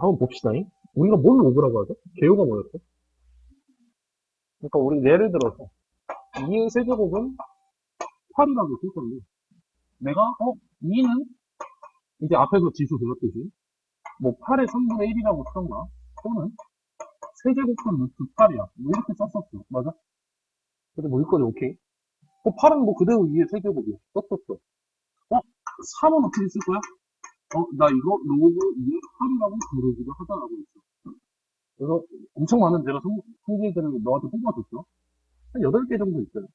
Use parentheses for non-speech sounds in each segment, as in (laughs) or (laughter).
한번 봅시다. 우리가 뭘 로그라고 하죠? 개요가 뭐였어? 그러니까 우리 예를 들어서 2의 세제곱은 8이라고 쓸 건데 내가 어 2는 이제 앞에서 지수 들었듯이 뭐 8의 3분의 1이라고 쓰던가 또는 세제곱은 루트 8이야 뭐 이렇게 썼었어 맞아? 근데 뭐 여기까지 오케이 어 8은 뭐 그대로 2의 세제곱이야 썼었어 어 3은 어떻게 쓸 거야? 어 나 이거 로그 2의 8이라고 부르기도 하다라고 했어. 그래서 엄청 많은 성- 성질들을 너한테 뽑아 줬죠 한 8개 정도 있어요.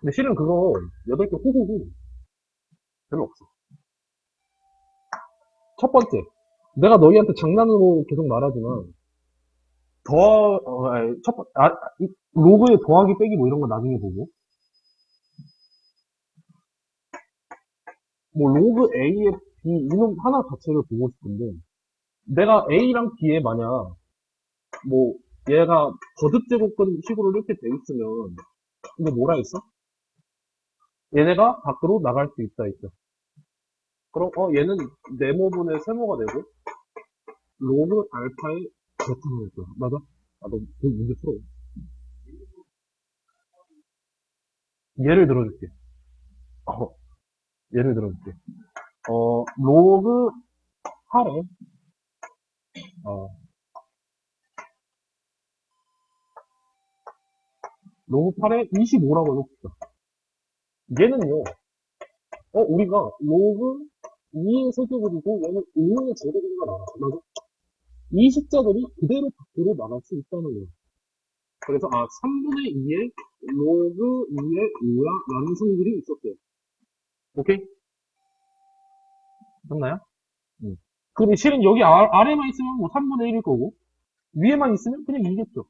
근데 실은 그거 8개 호구고 별로 없어. 첫 번째, 내가 너희한테 장난으로 계속 말하지만 더, 어, 아니, 첫 번, 아, 이 로그에 더하기 빼기 뭐 이런 거 나중에 보고 뭐 로그 A에 B 이놈 하나 자체를 보고 싶은데 내가 A랑 B에 만약 뭐 얘가 거듭 제곱근 식으로 이렇게 돼 있으면 이거 뭐라 했어? 얘네가 밖으로 나갈 수 있다 있죠. 그럼 어 얘는 네모분의 세모가 되고 로그 알파의 베타가 될 거야. 맞아? 아너 그 문제 풀어. 예를 들어줄게. 어 예를 들어줄게. 어 로그 8에 어 로그 8에 25라고 해봅시다. 얘는요, 어, 우리가 로그 2의 세제곱이고 얘는 5의 제곱인 걸 알아. 맞아? 이 숫자들이 그대로 밖으로 나갈 수 있다는 거예요. 그래서, 아, 3분의 2의 로그 2의 5야 라는 성질이 있었대요. 오케이? 맞나요? 응. 근데 실은 여기 아, 아래만 있으면 뭐 3분의 1일 거고, 위에만 있으면 그냥 2겠죠.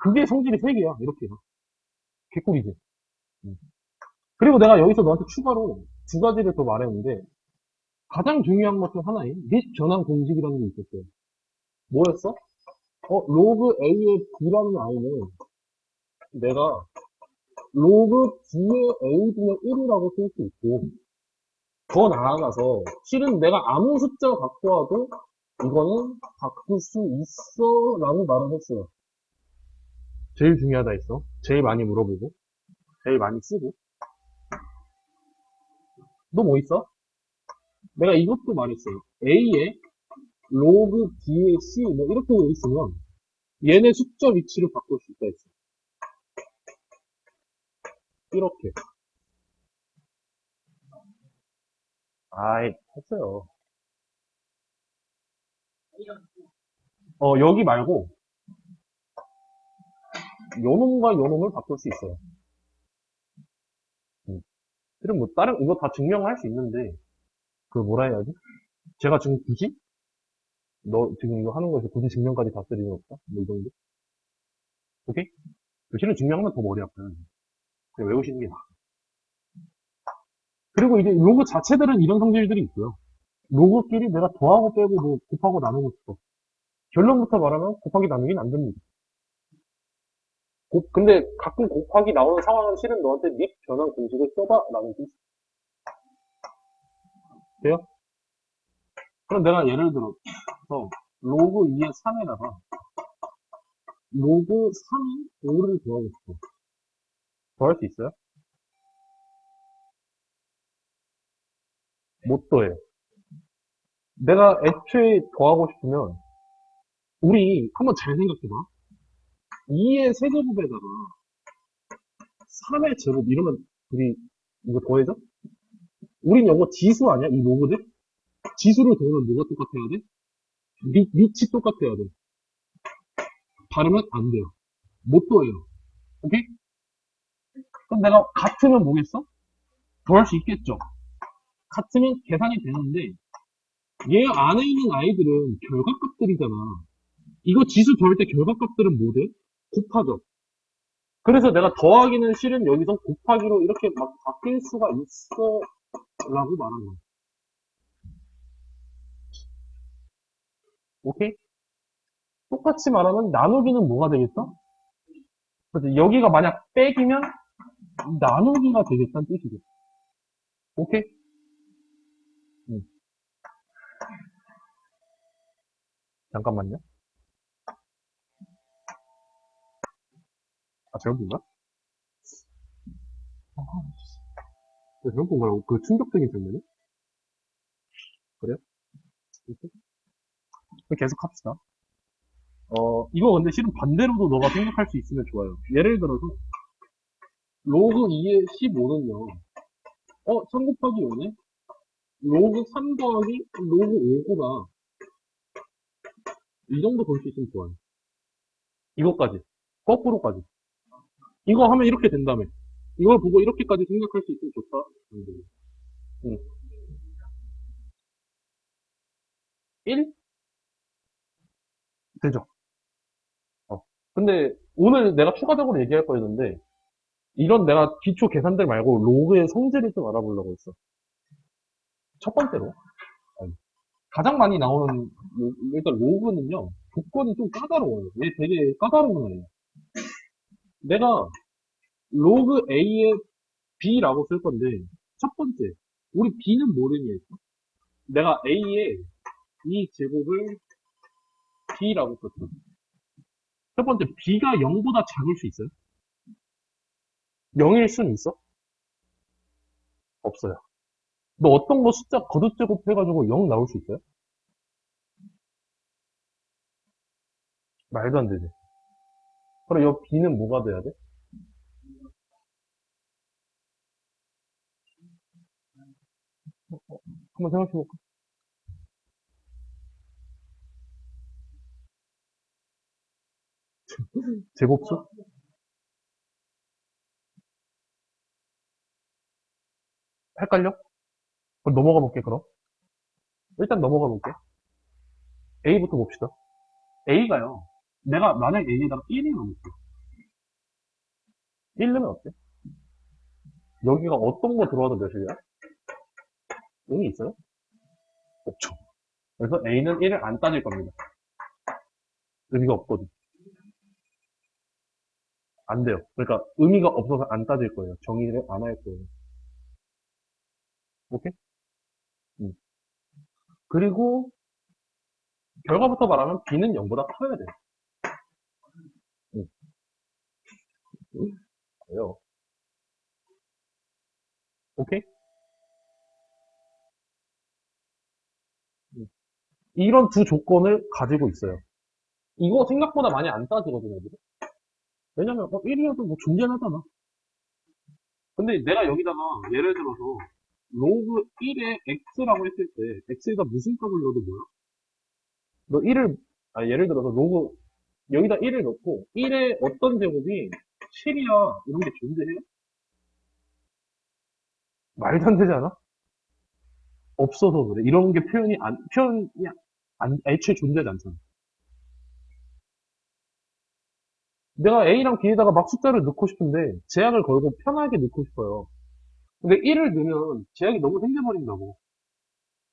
그게 성질이 3개야, 이렇게. 개꿀이지. 응. 그리고 내가 여기서 너한테 추가로 두 가지를 더 말했는데 가장 중요한 것 중 하나인 릿 변환 공식이라는 게 있었어요. 뭐였어? 어, 로그 A의 B라는 아이는 내가 로그 B의 A분의 1이라고 쓸 수 있고 더 나아가서 실은 내가 아무 숫자 갖고 와도 이거는 바꿀 수 있어 라고 말을 했어요. 제일 중요하다 했어. 제일 많이 물어보고 제일 많이 쓰고 너 뭐 있어? 내가 이것도 말했어요. A에 로그 B에 C 뭐 이렇게 돼 있으면 얘네 숫자 위치를 바꿀 수 있다 했어. 이렇게. 아이, 했어요. 어, 여기 말고 요놈과 요놈을 바꿀 수 있어요. 그럼 뭐 다른 이거 다 증명할 수 있는데 그 뭐라 해야지? 제가 지금 굳이 너 지금 이거 하는 거에서 굳이 증명까지 다쓸 이유는 없다? 뭐 이 정도? 오케이? 실은 증명하면 더 머리 아파요. 그냥 외우시는 게 나아. 그리고 이제 로그 자체들은 이런 성질들이 있고요. 로그끼리 내가 더하고 빼고 뭐 곱하고 나누고 싶어. 결론부터 말하면 곱하기 나누기는 안 됩니다. 곱- 근데 가끔 곱하기 나오는 상황은 실은 너한테 립 변환 공식을 써봐 라는 뜻이 돼요? 그럼 내가 예를 들어서 로그 2의 3에다가 로그 3이 5를 더하고 싶어 더할 수 있어요? 못 더해요 내가 애초에 더하고 싶으면 우리 한번 잘 생각해봐 2의 세제곱에다가 3의 제곱 이러면 우리 이거 더해져? 우린 이거 지수 아니야? 이 로그들? 지수를 더하면 뭐가 똑같아야 돼? 리, 리치 똑같아야 돼. 다르면 안 돼요. 못 더해요. 오케이? 그럼 내가 같으면 뭐겠어? 더할 수 있겠죠? 같으면 계산이 되는데 얘 안에 있는 아이들은 결과값들이잖아. 이거 지수 더할 때 결과값들은 뭐 돼? 곱하죠. 그래서 내가 더하기는 실은 여기서 곱하기로 이렇게 막 바뀔 수가 있어 라고 말한 거야. 오케이? 똑같이 말하면 나누기는 뭐가 되겠어? 여기가 만약 빼기면 나누기가 되겠다는 뜻이죠. 오케이? 응. 잠깐만요. 아, 잘못 본 거야? 아, 씨. 잘못 본 거라고? 그 충격적인 장면이? 그래요? 그럼 계속 합시다. 어, 이거 근데 실은 반대로도 너가 생각할 수 있으면 좋아요. 예를 들어서, 로그 2의 15는요, 어, 1000 곱하기 5네? 로그 3 더하기 로그 5구나. 이 정도 볼 수 있으면 좋아요. 이것까지. 거꾸로까지. 이거 하면 이렇게 된다며. 이걸 보고 이렇게까지 생각할 수 있으면 좋다. 응. 1? 되죠. 어. 근데 오늘 내가 추가적으로 얘기할 거였는데 이런 내가 기초 계산들 말고 로그의 성질을 좀 알아보려고 했어. 첫 번째로 아니, 가장 많이 나오는 로- 일단 로그는요 조건이 좀 까다로워요. 얘 되게 까다로운 애예요. 내가 로그 A에 B라고 쓸 건데 첫 번째 우리 B는 뭐를 했어? 내가 A에 이 제곱을 B라고 썼어. 첫 번째 B가 0보다 작을 수 있어요? 0일 수는 있어? 없어요. 너 어떤 거 숫자 거듭 제곱 해가지고 0 나올 수 있어요? 말도 안 되지. 그럼 이 B는 뭐가 돼야 돼? 한번 생각해볼까? 제곱수? 헷갈려? 그럼 넘어가 볼게, 그럼. 일단 넘어가 볼게. A부터 봅시다. A가요. 내가, 만약 A에다가 1이 넣을게. 1 넣으면 어때? 여기가 어떤 거 들어와도 몇이야? 0이 있어요? 없죠. 그래서 A는 1을 안 따질 겁니다. 의미가 없거든. 안 돼요. 그러니까 의미가 없어서 안 따질 거예요. 정의를 안 할 거예요. 오케이? 음. 그리고 결과부터 말하면 B는 0보다 커야 돼. 음. 음. 그래요. 오케이? 음. 이런 두 조건을 가지고 있어요. 이거 생각보다 많이 안 따지거든요, 애들이. 왜냐면, 어, 1이어도 뭐 존재하잖아. 근데 내가 여기다가, 예를 들어서, 로그 1에 x라고 했을 때, x에다 무슨 값을 넣어도 뭐야? 너 1을, 아, 예를 들어서 로그, 여기다 1을 넣고, 1의 어떤 제곱이 7이야, 이런 게 존재해요? 말도 안 되지 않아? 없어서 그래. 이런 게 표현이 안, 표현이 안, 애초에 존재하지 않잖아. 내가 A랑 B에다가 막 숫자를 넣고 싶은데 제약을 걸고 편하게 넣고 싶어요. 근데 1을 넣으면 제약이 너무 생겨버린다고.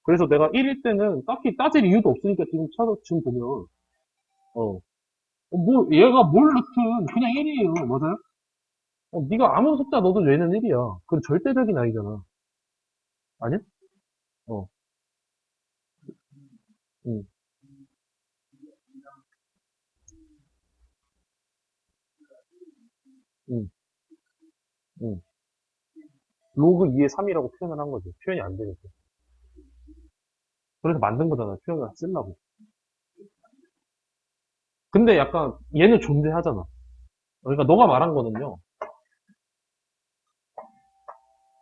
그래서 내가 1일 때는 딱히 따질 이유도 없으니까 지금 찾아, 지금 보면, 어. 어, 뭐, 얘가 뭘 넣든 그냥 1이에요. 맞아요? 어, 네가 아무 숫자 넣어도 얘는 1이야. 그건 절대적인 아이잖아. 아니야? 어. 응. 응. 응. 로그 2의 3이라고 표현을 한 거지. 표현이 안 되니까. 그래서 만든 거잖아. 표현을 쓰려고. 근데 약간 얘는 존재하잖아. 그러니까 너가 말한 거는요.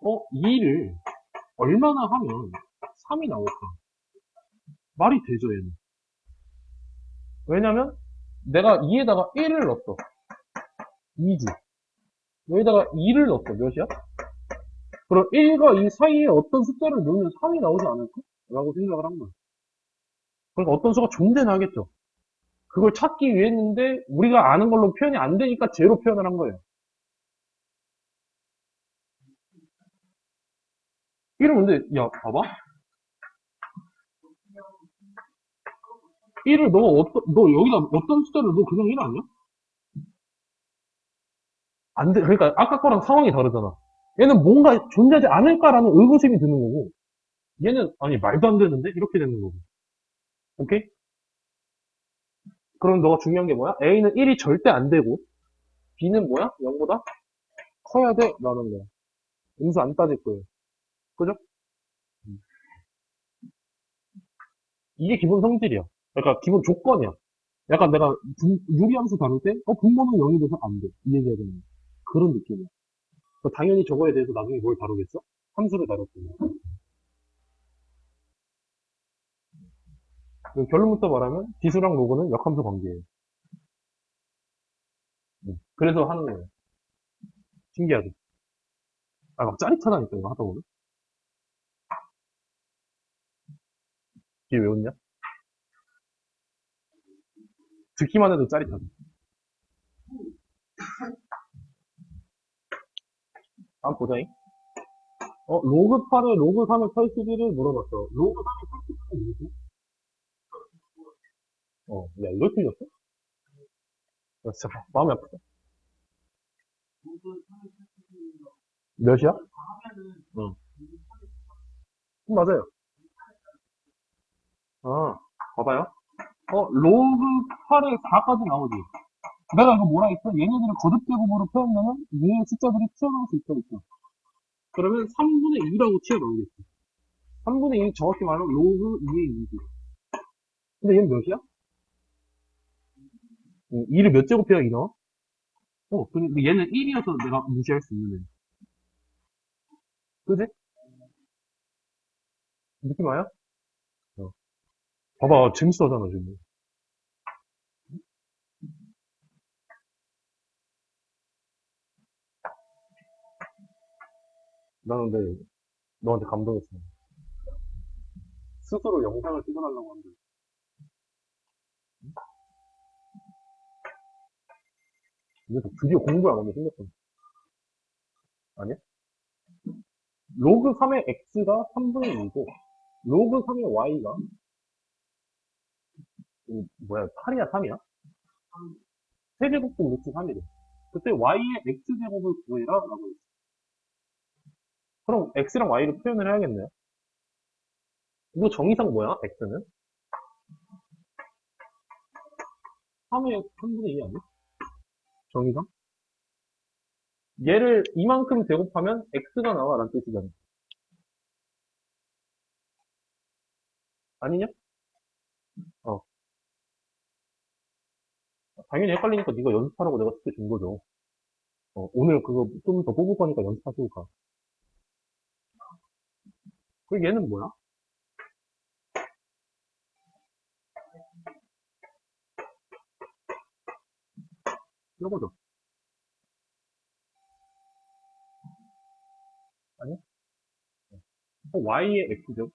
어, 2를 얼마나 하면 3이 나올까? 말이 되죠, 얘는. 왜냐면 내가 2에다가 1을 넣었어. 2지. 여기다가 2를 넣었어. 몇이야? 그럼 1과 2 사이에 어떤 숫자를 넣으면 3이 나오지 않을까? 라고 생각을 한 거야. 그러니까 어떤 수가 존재는 하겠죠. 그걸 찾기 위해 했는데 우리가 아는 걸로 표현이 안 되니까 제로 표현을 한 거예요. 이러면 근데 야 봐봐 1을 너 어떤 너 여기다 어떤 숫자를 너 그냥 1 아니야? 안 돼. 그러니까 아까 거랑 상황이 다르잖아. 얘는 뭔가 존재하지 않을까라는 의구심이 드는 거고 얘는 아니 말도 안 되는데 이렇게 되는 거고. 오케이? 그럼 너가 중요한 게 뭐야? A는 1이 절대 안 되고, B는 뭐야? 0보다 커야 돼? 라는 거야. 음수 안 따질 거예요. 그죠? 음. 이게 기본 성질이야. 그러니까 기본 조건이야. 약간 내가 분- 유리함수 다룰 때, 어, 분모는 0이 돼서 안 돼. 이 얘기해야 되는. 그런 느낌이야. 당연히 저거에 대해서 나중에 뭘 다루겠어? 함수를 다뤘구나. 그 결론부터 말하면 지수랑 로그는 역함수 관계예요. 음, 그래서 하는 거예요. 신기하죠? 아, 막 짜릿하다니까, 이거 하다 보면. 이게 왜 웃냐? 듣기만 해도 짜릿하다. 한번 보자잉. 어, 로그 8에 로그 3의 81을 물어봤어. 로그 3의 81은 뭐지? 어, 야, 이걸 틀렸어? 나 진짜 마음이 아프다. 몇이야? 응. 음, 맞아요. 아, 봐봐요. 어, 로그 8에 4까지 나오지. 이거 뭐라 했어? 얘네들을 거듭제곱으로 표현하면 위에 숫자들이 튀어나올 수 있다 했어. 그러면 3분의 2라고 튀어나오겠어. 3분의 2 정확히 말하면 로그 2의 2지. 근데 얘는 몇이야? 2를 몇 제곱해야 2 나와? 어, 근데 얘는 1이어서 내가 무시할 수 있는 애. 그지? 느낌 와요? 어. 봐봐, 재밌어 하잖아, 지금. 나는 근데 너한테 감동했어. 스스로 영상을 찍어달라고 하는데. 그래서 드디어 안 하면 생겼던 아니야? 로그 3의 x가 3분의 2고, 로그 3의 y가, 이 뭐야, 8이야, 3이야? 세제곱도 루트 3이래. 그때 y의 x제곱을 구해라, 라고 했어. 그럼 x랑 y를 표현을 해야겠네요. 이거 정의상 뭐야, x는? 3의 3분의 2 아니야? 정의상? 얘를 이만큼 제곱하면 x가 나와 라는 뜻이잖아. 아니냐? 어. 당연히 헷갈리니까 네가 연습하라고 내가 숙제 준 거죠. 어, 오늘 그거 좀 더 뽑을 거니까 연습하시고 가. 그리고 얘는 뭐야? 이거죠. 아니야? 어, y의 x죠.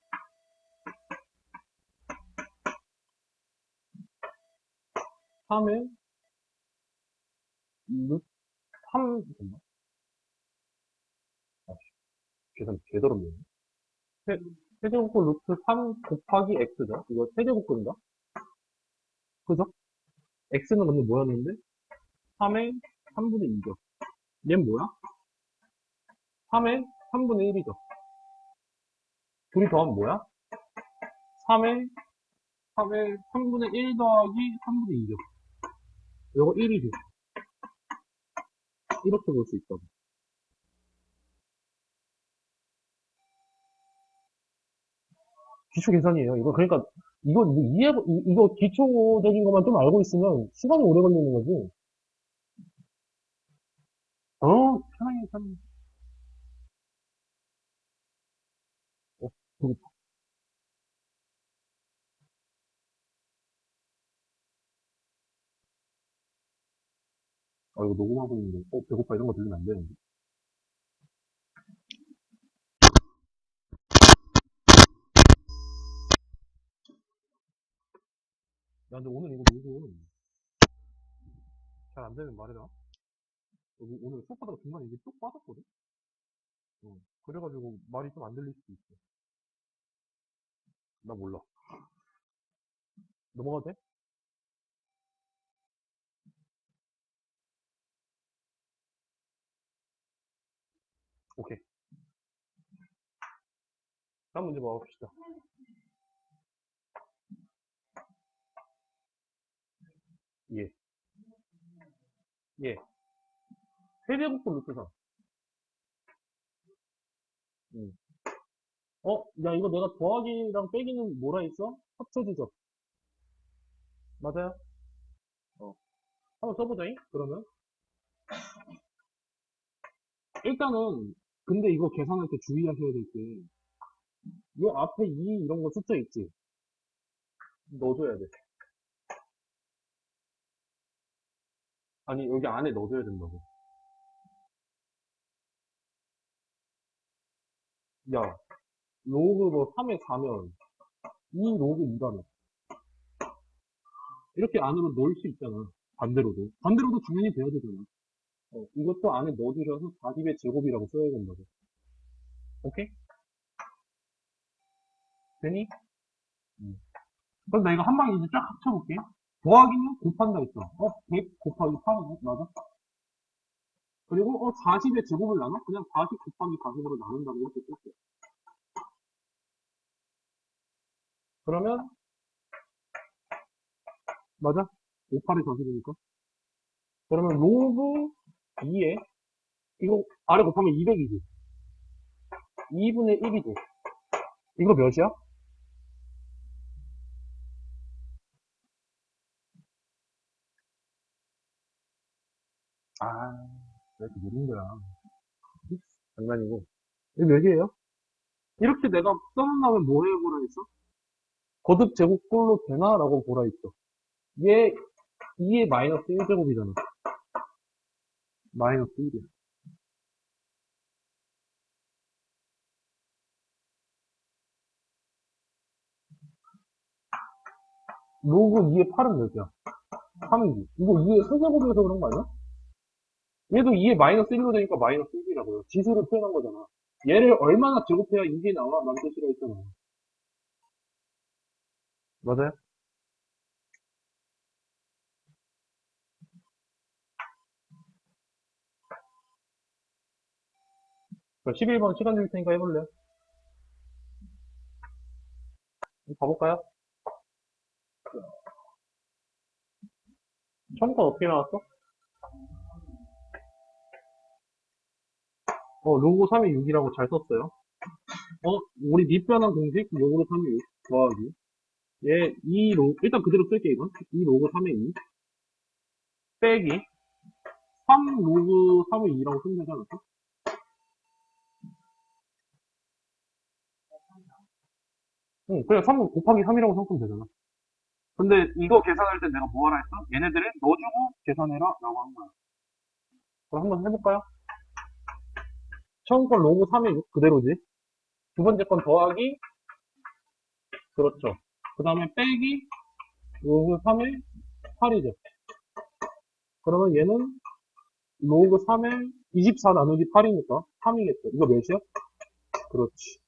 3에 루트 3, 잠깐만. 아, 계산 개더럽네. 세, 세제곱근 루트 3 곱하기 x죠. 이거 세제곱근인가? 그죠? x는 근데 뭐였는데? 3에 3분의 2죠. 얘는 뭐야? 3에 3분의 1이죠. 둘이 더하면 뭐야? 3에 3에 3분의 1 더하기 3분의 2죠. 이거 1이죠. 이렇게 볼 수 있다고. 기초 계산이에요. 이거 그러니까 이거 이거 이해 이- 이거 기초적인 것만 좀 알고 있으면 시간이 오래 걸리는 거지. 어, 편하게 편하게. 어, 배고파. 아, 이거 녹음하고 있는데, 어, 배고파 이런 거 들리면 안 되는데. 근데 오늘 이거 녹음 잘 안 되면 말해라. 여기 오늘 수업하다가 중간에 이게 뚝 빠졌거든? 어, 그래가지고 말이 좀 안 들릴 수도 있어. 나 몰라. 넘어가도 돼? 오케이. 다음 문제 봐봅시다. 예. 예. 세제곱분 루트 3. 음. 어, 야, 이거 내가 더하기랑 빼기는 뭐라 했어? 합쳐지죠? 맞아요? 어. 한번 써보자잉? 그러면. 일단은, 근데 이거 계산할 때 주의하셔야 될 게, 요 앞에 2 이런 거 숫자 있지? 넣어줘야 돼. 아니, 여기 안에 넣어줘야 된다고. 야, 로그 뭐 3에 4면, 2 로그 2가면. 이렇게 안으로 넣을 수 있잖아. 반대로도. 반대로도 당연히 돼야 되잖아. 어, 이것도 안에 넣어주셔서 40의 제곱이라고 써야 된다고. 오케이? 되니? 음. 그럼 나 이거 한 방에 이제 쫙 합쳐볼게. 더하기는 곱한다 했어. 어, 100 곱하기 8이네? 맞아? 그리고, 어, 40의 제곱을 나눠? 그냥 40 곱하기 40으로 나눈다고 이렇게 쓸게. 그러면, 맞아? 58에 40이니까. 그러면 로그 2에, 이거 아래 곱하면 200이지. 2분의 1이지. 이거 몇이야? 아, 왜 이렇게 느린 거야. 장난이고. 이거 몇이에요? 이렇게 내가 써놓으면 뭐 해 보라 했어? 거듭 제곱꼴로 되나? 라고 보라 했어. 얘, 2의 마이너스 1제곱이잖아. 마이너스 1이야. 로그 2의 8은 몇이야? 3이지. 이거 2의 세제곱이어서 그런 거 아니야? 얘도 2의 마이너스 1로 되니까 마이너스 1이라고요. 지수를 표현한 거잖아. 얘를 얼마나 제곱해야 이게 나와? 난 뜻이라 했잖아. 맞아요? 그럼 11번 시간 드릴 테니까 해볼래요? 가볼까요? 처음 건 어떻게 나왔어? 어, 로고 3의 6이라고 잘 썼어요. 어, 우리 밑변환 공식, 로고 3의 6 더하기. 얘, 이 로, 일단 그대로 쓸게, 이건. 이 로고 3의 2. 빼기. 3 로그 3의 2라고 쓰면 되지 않았어? 응, 그냥 3 곱하기 3이라고 생각하면 되잖아. 근데 이거 계산할 때 내가 뭐 하라 했어? 얘네들을 넣어주고 계산해라 라고 한 거야. 그럼 한번 해볼까요? 처음 건 로그 3의 6 그대로지. 두 번째 건 더하기 그렇죠. 그 다음에 빼기 로그 3의 8이죠. 그러면 얘는 로그 3의 24 나누기 8이니까 3이겠죠. 이거 몇이야? 그렇지.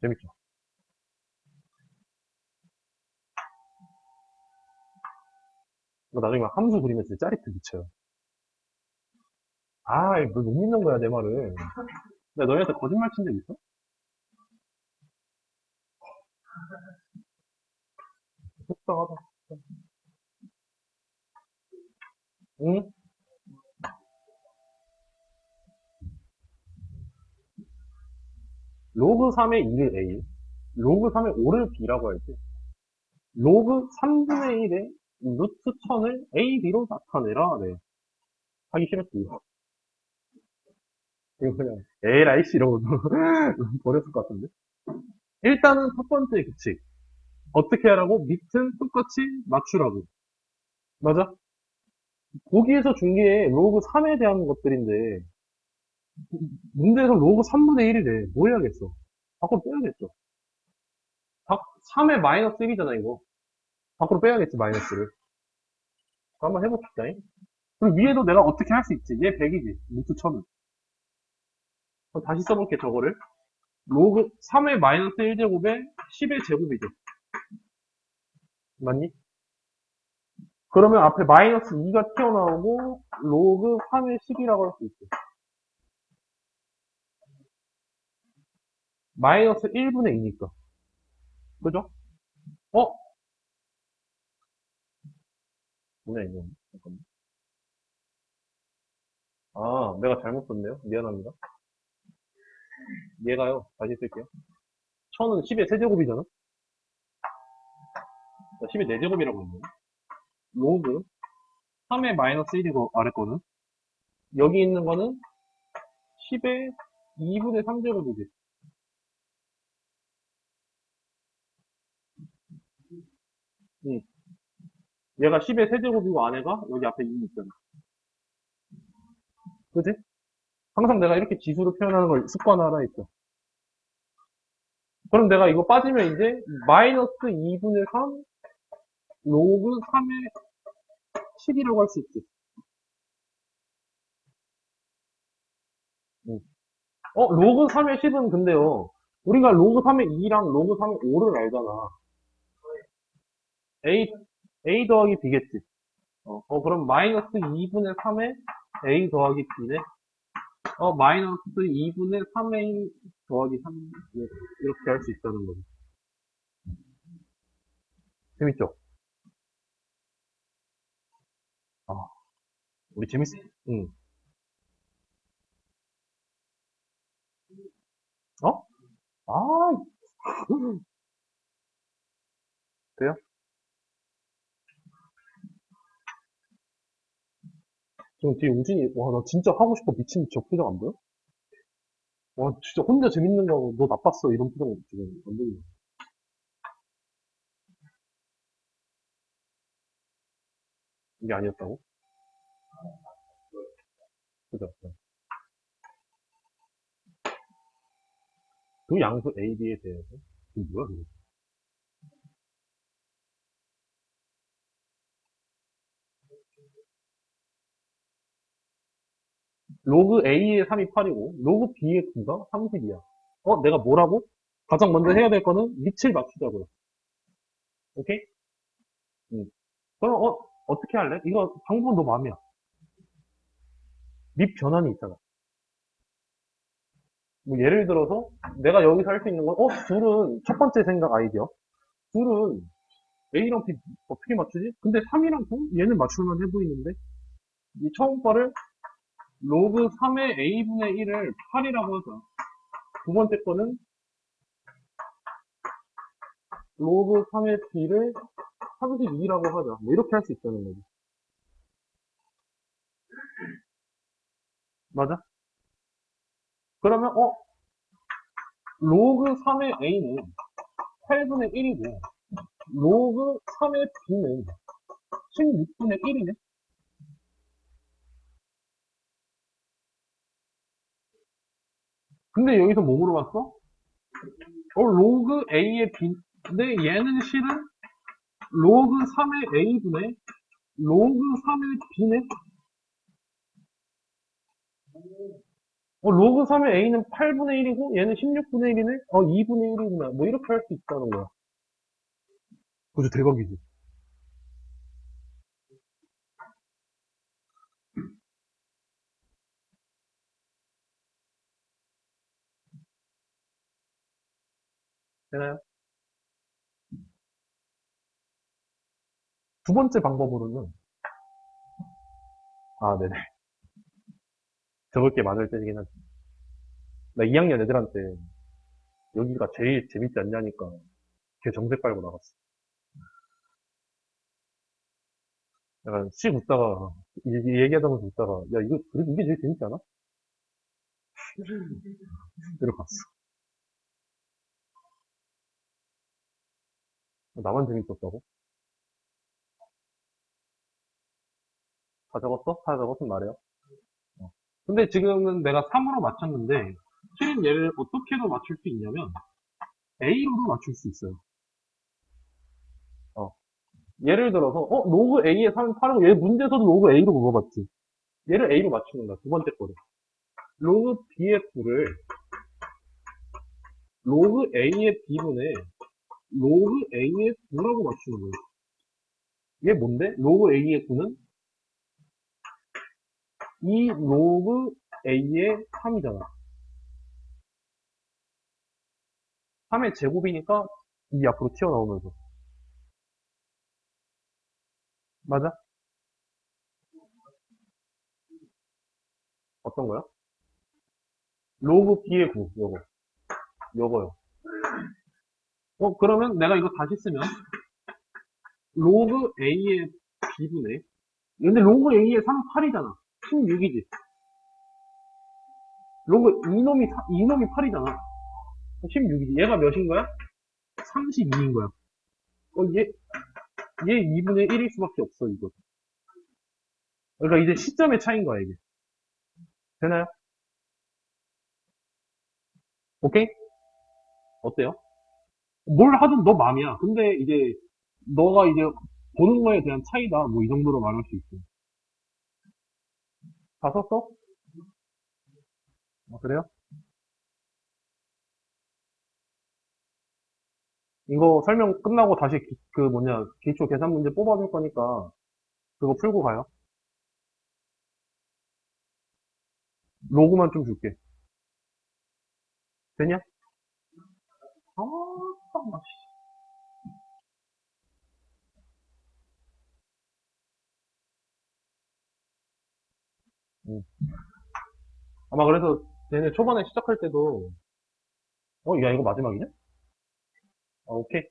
재밌죠? 이거 나중에 막 함수 그리면 진짜 짜릿해 미쳐요. 아, 너못 믿는 거야, 내 말을. 내가 너희한테 거짓말 친 적 있어? 속상하다. 응? 로그 3의 2를 A, 로그 3의 5를 B라고 할지, 로그 3분의 1의 루트 1000을 A, B로 나타내라. 네. 하기 싫었지. 이거 그냥 씨 이러고 (laughs) 버렸을 것 같은데. 일단은 첫 번째 규칙. 어떻게 하라고? 밑은 똑같이 맞추라고. 맞아? 준게 로그 3에 대한 것들인데 문제에서 로그 3분의 1이래. 뭐 해야겠어? 밖으로 빼야겠죠. 3의 마이너스 1이잖아, 이거. 밖으로 빼야겠지, 마이너스를. 한번 해봅시다. 그리고 위에도 내가 어떻게 할 수 있지? 얘 100이지. 루트 1000은. 그럼 다시 써볼게, 저거를. 로그 3의 마이너스 1제곱에 10의 제곱이죠. 맞니? 그러면 앞에 마이너스 2가 튀어나오고 로그 3의 10이라고 할 수 있어. 마이너스 1분의 2니까. 그죠? 어? 뭐냐, 이거. 잠깐만. 아, 내가 잘못 썼네요. 미안합니다. 얘가요. 다시 쓸게요. 천은 10의 세제곱이잖아? 10의 4제곱이라고 했네. 로그 3의 마이너스 1이고 아래 거는 여기 있는 거는 10의 2분의 3제곱이지. 응. 얘가 10의 세제곱이고 안에가 여기 앞에 2 있잖아. 그지? 항상 내가 이렇게 지수로 표현하는 걸 습관화라 했죠. 그럼 내가 이거 빠지면 이제 마이너스 2분의 3 로그 3의 10이라고 할 수 있지. 응. 어, 로그 3의 10은 근데요. 우리가 로그 3의 2랑 로그 3의 5를 알잖아. A, A 더하기 B겠지. 어, 어, 그럼 마이너스 2분의 3의 A 더하기 B네. 어, 마이너스 2분의 3A 더하기 3, 네, 이렇게 할 수 있다는 거지. 재밌죠? 아, 우리 재밌, 응. 어? 아, (laughs) 돼요? 지금 뒤에 우진이, 와, 나 진짜 하고 싶어 미친 저 표정 안 보여? 와, 진짜 혼자 재밌는 거 하고 너 나빴어 이런 표정 지금 안 보이네. 이게 아니었다고? 그죠? 네. 그 양수 A, B에 대해서 그게 뭐야 그게? 로그 A의 3이 8이고 로그 B의 9가 30이야. 어, 내가 뭐라고? 가장 먼저 해야 될 거는 밑을 맞추자고요. 오케이? 응. 그럼 어, 어떻게 할래? 이거 방법은 너 마음이야. 밑 변환이 있잖아. 뭐 예를 들어서 내가 여기서 할 수 있는 건 어, 둘은 첫 번째 생각 아이디어. 둘은 A랑 B 어떻게 맞추지? 근데 3이랑 9? 얘는 맞출만 해 보이는데 이 처음 거를 로그 3의 a분의 1을 8이라고 하자. 두 번째 거는 로그 3의 b를 32라고 하자. 뭐 이렇게 할 수 있다는 거지. 맞아? 그러면 어 로그 3의 a는 8분의 1이고 로그 3의 b는 16분의 1이네. 근데 여기서 뭐 물어봤어? 어, 로그 A의 B. 근데 얘는 실은 로그 3의 A분의 로그 3의 B네? 어, 로그 3의 A는 8분의 1이고 얘는 16분의 1이네? 어, 2분의 1이구나. 뭐 이렇게 할 수 있다는 거야. 그죠, 대박이지. 두 번째 방법으로는 아, 네네. 적을 게 많을 때이긴 하지. 나 2학년 애들한테 여기가 제일 재밌지 않냐니까 걔 정색 빨고 나갔어. 약간 씩 웃다가 이- 얘기하다면서 웃다가 야 이거 그래도 이게 제일 재밌지 않아? 이러고 갔어. 나만 재밌었다고? 다 적었어? 다 적었으면 말해요. 어. 근데 지금은 내가 3으로 맞췄는데, 실은 얘를 어떻게도 맞출 수 있냐면, A로도 맞출 수 있어요. 어. 예를 들어서, 어, 로그 A의 3은 8이고, 얘 문제에서도 로그 A로 물어봤지. 얘를 A로 맞추는 거야, 두 번째 거를. 로그 B의 9를, 로그 A의 B분의 로그 A의 9라고 맞추는 거예요. 이게 뭔데? 로그 A의 9는 이 로그 A의 3이잖아. 3의 제곱이니까 이 앞으로 튀어나오면서. 맞아? 어떤 거요? 로그 B의 9, 요거. 요거요. 어, 그러면 내가 이거 다시 쓰면, 로그 A의 B분의, 근데 로그 A의 3, 8이잖아. 16이지. 로그 이놈이, 사- 이놈이 8이잖아. 16이지. 얘가 몇인 거야? 32인 거야. 어, 얘, 얘 2분의 1일 수밖에 없어, 이거. 그러니까 이제 시점의 차이인 거야, 이게. 되나요? 오케이? 어때요? 뭘 하든 너 맘이야. 근데 이제, 너가 이제 보는 거에 대한 차이다. 뭐 이 정도로 말할 수 있어. 다 썼어? 아, 그래요? 이거 설명 끝나고 다시 기- 그 뭐냐, 기초 계산 문제 뽑아줄 거니까 그거 풀고 가요. 로그만 좀 줄게. 되냐? 아, 나 씨. 응. 아마 그래서 얘네 초반에 시작할 때도 어, 야, 이거 마지막이냐? 어, 오케이.